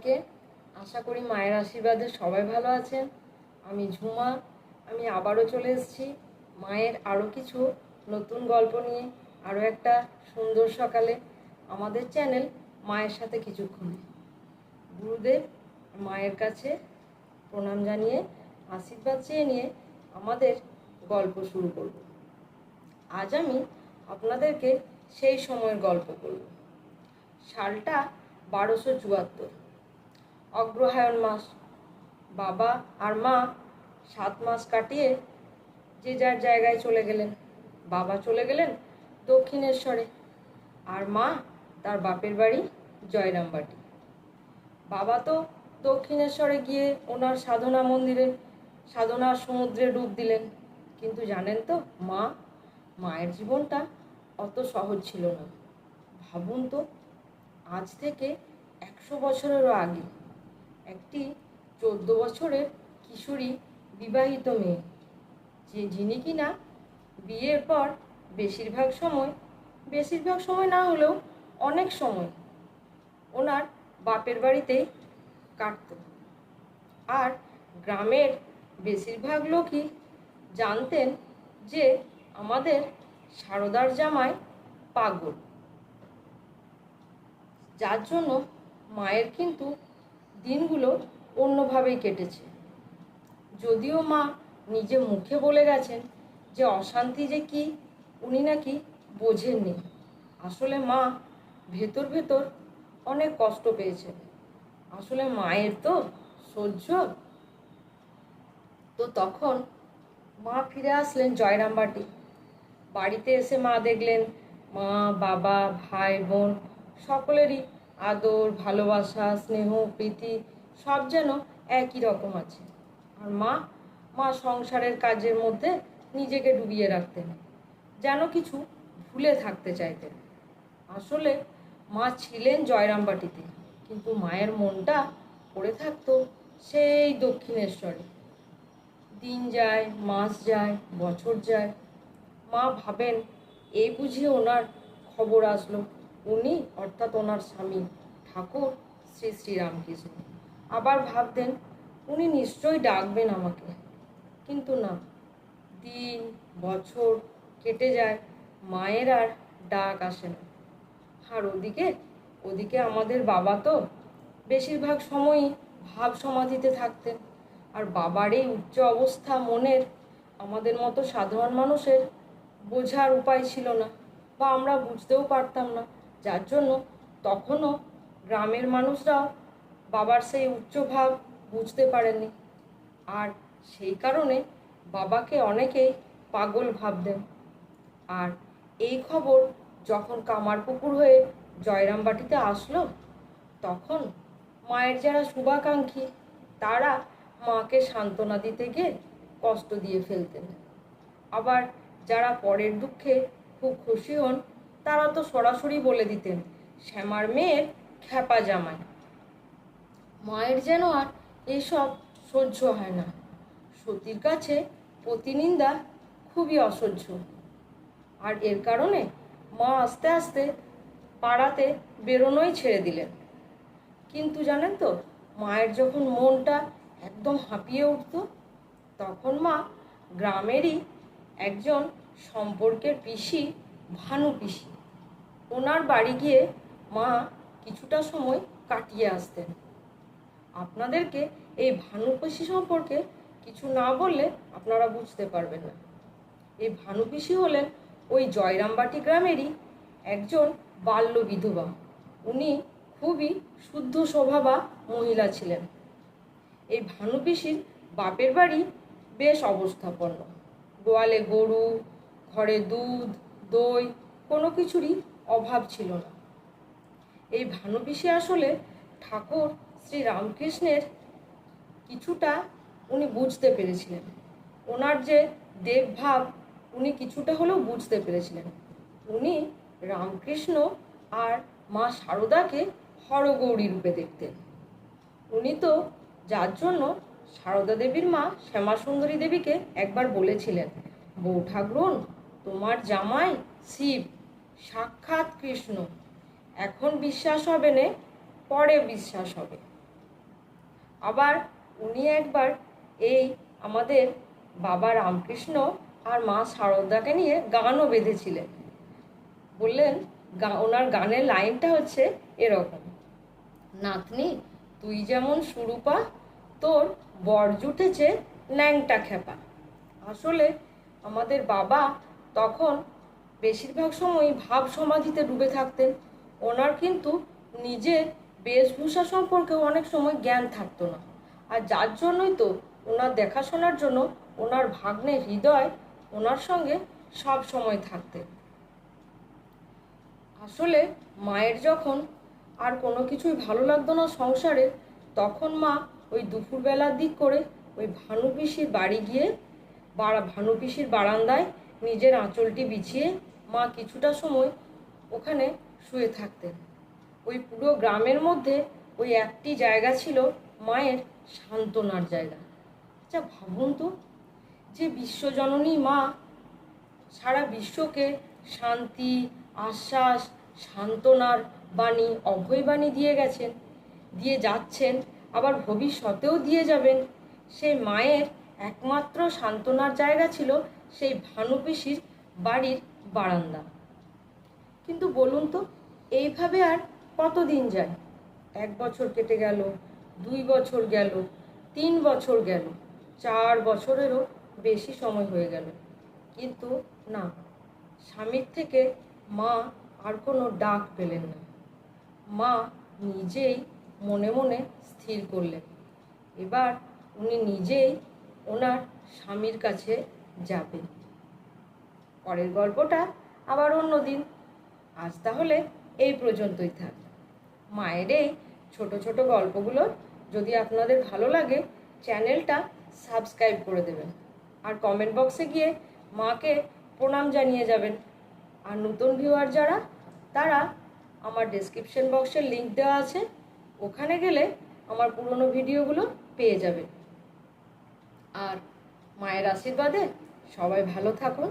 সবাইকে। আশা করি মায়ের আশীর্বাদে সবাই ভালো আছেন। আমি ঝুমা, আমি আবারও চলে এসেছি মায়ের আরও কিছু নতুন গল্প নিয়ে আরও একটা সুন্দর সকালে আমাদের চ্যানেল মায়ের সাথে কিছুক্ষণে। গুরুদেব মায়ের কাছে প্রণাম জানিয়ে, আশীর্বাদ চেয়ে নিয়ে আমাদের গল্প শুরু করব। আজ আমি আপনাদেরকে সেই সময়ের গল্প বলব। সালটা বারোশো চুয়াত্তর। অগ্রহায়ণ মাস। বাবা আর মা সাত মাস কাটিয়ে যে যার জায়গায় চলে গেলেন। বাবা চলে গেলেন দক্ষিণেশ্বরে আর মা তার বাপের বাড়ি জয়রামবাটি। বাবা তো দক্ষিণেশ্বরে গিয়ে ওনার সাধনা মন্দিরে সাধনার সমুদ্রে ডুব দিলেন। কিন্তু জানেন তো মা, মায়ের জীবনটা অত সহজ ছিল না। ভাবুন তো, আজ থেকে একশো বছরেরও আগে একটি চোদ্দ বছরের কিশোরী বিবাহিত মেয়ে, যে যিনি কিনা বিয়ের পর বেশিরভাগ সময় বেশিরভাগ সময় না হলেও অনেক সময় ওনার বাপের বাড়িতেই কাটত। আর গ্রামের বেশিরভাগ লোকই জানতেন যে আমাদের সারদার জামাই পাগল। যার জন্য মায়ের কিন্তু দিনগুলো অন্যভাবেই কেটেছে। যদিও মা নিজে মুখে বলে গেছেন যে অশান্তি যে কি, উনি নাকি বোঝেননি। আসলে মা ভেতর ভেতর অনেক কষ্ট পেয়েছেন। আসলে মায়ের তো সহ্য। তো তখন মা ফিরে আসলেন জয়রামবাটি বাড়িতে এসে মা দেখলেন মা, বাবা, ভাই, বোন সকলেরই আদর, ভালোবাসা, স্নেহ, প্রীতি সব যেন একই রকম আছে। আর মা মা সংসারের কাজের মধ্যে নিজেকে ডুবিয়ে রাখতেন, যেন কিছু ভুলে থাকতে চাইতেন। আসলে মা ছিলেন জয়রামবাটিতে কিন্তু মায়ের মনটা পড়ে থাকতো সেই দক্ষিণেশ্বরে। দিন যায়, মাস যায়, বছর যায়, মা ভাবেন এই বুঝি ওনার খবর আসলো উনি অর্থাৎ ওনার স্বামী ঠাকুর শ্রী শ্রীরামকৃষ্ণ আবার ভাবতেন, উনি নিশ্চয়ই ডাকবেন আমাকে। কিন্তু না, দিন, বছর কেটে যায়, মায়ের আর ডাক আসে না। আর ওদিকে ওদিকে আমাদের বাবা তো বেশিরভাগ সময়ই ভাব সমাধিতে থাকতেন। আর বাবার এই উচ্চ অবস্থা মনের আমাদের মতো সাধারণ মানুষের বোঝার উপায় ছিল না, বা আমরা বুঝতেও পারতাম না। যার জন্য তখনও গ্রামের মানুষরাও বাবার সেই উচ্চ ভাব বুঝতে পারেননি। আর সেই কারণে বাবাকে অনেকেই পাগল ভাবতেন। আর এই খবর যখন কামারপুকুর হয়ে জয়রামবাটিতে আসলো, তখন মায়ের যারা শুভাকাঙ্ক্ষী, তারা মাকে সান্ত্বনা দিতে গিয়ে কষ্ট দিয়ে ফেলতেন। আবার যারা পরের দুঃখে খুব খুশি হন তারা তো সরাসরি বলে দিতেন, শ্যামার মেয়ের খ্যাপা জামাই। মায়ের যেন আর এইসব সহ্য হয় না। সতীর কাছে প্রতিনিন্দা খুবই অসহ্য। আর এর কারণে মা আস্তে আস্তে পাড়াতে বেরোনোই ছেড়ে দিলেন। কিন্তু জানেন তো, মায়ের যখন মনটা একদম হাঁপিয়ে উঠত, তখন মা গ্রামেরই একজন সম্পর্কের পিসি, ভানু পিসি। ওনার বাড়ি গিয়ে মা কিছুটা সময় কাটিয়ে আসতেন। আপনাদেরকে এই ভানু পিসি সম্পর্কে কিছু না বললে আপনারা বুঝতে পারবেন না। এই ভানু পিসি হলেন ওই জয়রামবাটি গ্রামেরই একজন বাল্য বিধবা। উনি খুবই শুদ্ধ স্বভাবা মহিলা ছিলেন। এই ভানু পিসির বাপের বাড়ি বেশ অবস্থাপন্ন। গোয়ালে গরু, ঘরে দুধ, দই কোনো কিছুরই অভাব ছিল না। এই ভানু পিসি আসলে ঠাকুর শ্রী রামকৃষ্ণের কিছুটা উনি বুঝতে পেরেছিলেন। ওনার যে দেবভাব উনি কিছুটা হলেও বুঝতে পেরেছিলেন। উনি রামকৃষ্ণ আর মা সারদাকে হরগৌরী রূপে দেখতেন। উনি তো যার জন্য সারদা দেবীর মা শ্যামা সুন্দরী দেবীকে একবার বলেছিলেন বউ ঠাকুরন তোমার জামাই শিব সাক্ষাৎ কৃষ্ণ। এখন বিশ্বাস হবে নে, পরে বিশ্বাস হবে। আবার উনি একবার এই আমাদের বাবা রামকৃষ্ণ আর মা শারদাকে নিয়ে গানও বেঁধেছিলেন। বললেন ওনার গানের লাইনটা হচ্ছে এরকম। নাতনি, তুই যেমন সুরূপা, তোর বর জুটেছে ন্যাংটা খেপা আসলে আমাদের বাবা তখন বেশিরভাগ সময় ভাব সমাধিতে ডুবে থাকতেন। ওনার কিন্তু নিজের বেশভূষা সম্পর্কে অনেক সময় জ্ঞান থাকতো না। আর যার জন্যই তো ওনার দেখাশোনার জন্য ওনার ভাগ্নে হৃদয় ওনার সঙ্গে সব সময় থাকতেন। আসলে মায়ের যখন আর কোনো কিছুই ভালো লাগতো না সংসারে, তখন মা ওই দুপুরবেলার দিক করে ওই ভানু পিসির বাড়ি গিয়ে বাড়া ভানু পিসির বারান্দায় নিজের আঁচলটি বিছিয়ে মা কিছুটা সময় ওখানে শুয়ে থাকতেন। ওই পুরো গ্রামের মধ্যে ওই একটি জায়গা ছিল মায়ের সান্ত্বনার জায়গা। আচ্ছা ভাবুন তো, যে বিশ্বজননী মা সারা বিশ্বকে শান্তি, আশ্বাস, সান্ত্বনার বাণী, অভয় বাণী দিয়ে গেছেন, দিয়ে যাচ্ছেন, আবার ভবিষ্যতেও দিয়ে যাবেন। সেই মায়ের একমাত্র সান্ত্বনার জায়গা ছিল সেই ভানুপিসির বাড়ির বারান্দা। কিন্তু বলুন তো, এইভাবে আর কতদিন যায়? এক বছর কেটে গেল, দুই বছর গেল, তিন বছর গেল, চার বছরেরও বেশি সময় হয়ে গেল। কিন্তু না, স্বামীর থেকে মা আর কোনো ডাক পেলেন না। মা নিজেই মনে মনে স্থির করলেন। এবার উনি নিজেই ওনার স্বামীর কাছে যাবেন। পরের গল্পটা আবার অন্য দিন। আজ তাহলে এই পর্যন্তই থাক। মায়ের এই ছোটো ছোটো গল্পগুলো যদি আপনাদের ভালো লাগে, চ্যানেলটা সাবস্ক্রাইব করে দেবেন আর কমেন্ট বক্সে গিয়ে মাকে প্রণাম জানিয়ে যাবেন। আর নতুন ভিউয়ার যারা, তারা আমার ডেসক্রিপশন বক্সের লিংক দেওয়া আছে। ওখানে গেলে আমার পুরনো ভিডিওগুলো পেয়ে যাবেন। আর মায়ের আশীর্বাদে সবাই ভালো থাকুন।